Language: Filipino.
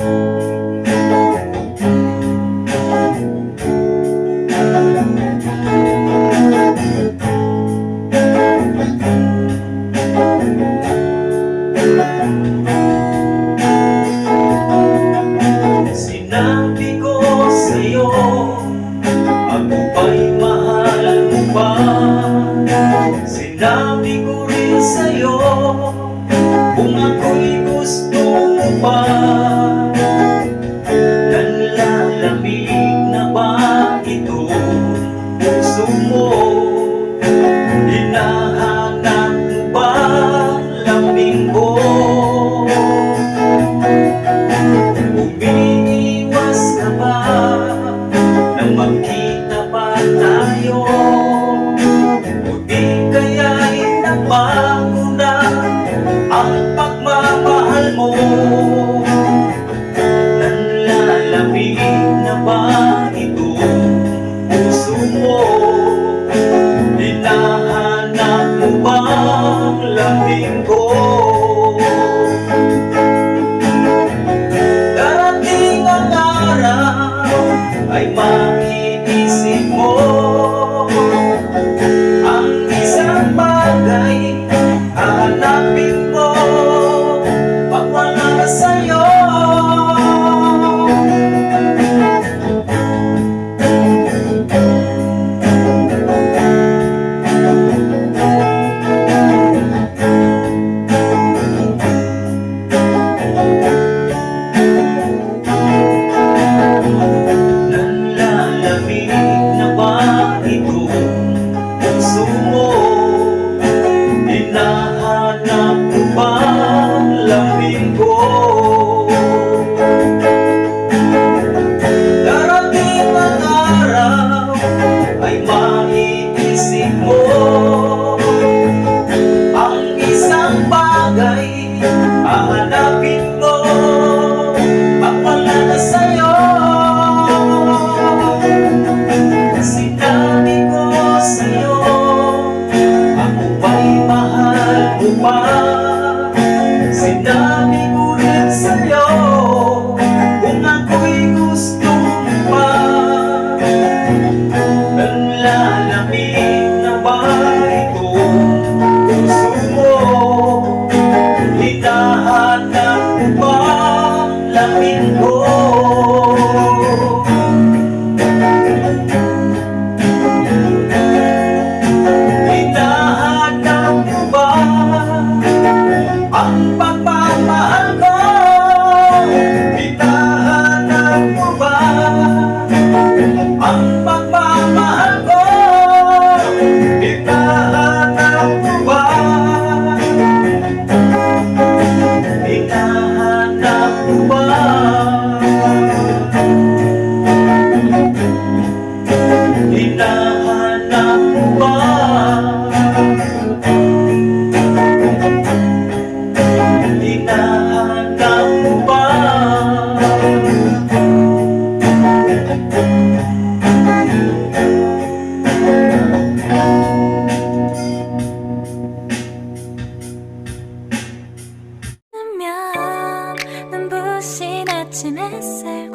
Sinabi pagmamahal mo? Nanlalamig na ba ito puso mo? Hinahanap mo ba ang ko? Darating ang araw ay maiisip mo pa? Sinabi ko rin sa'yo Kung ako'y gusto pa Nanlalamig na ba ito puso mo? Hinahanap mo ba ang lamin ko? Hinahanap 심했을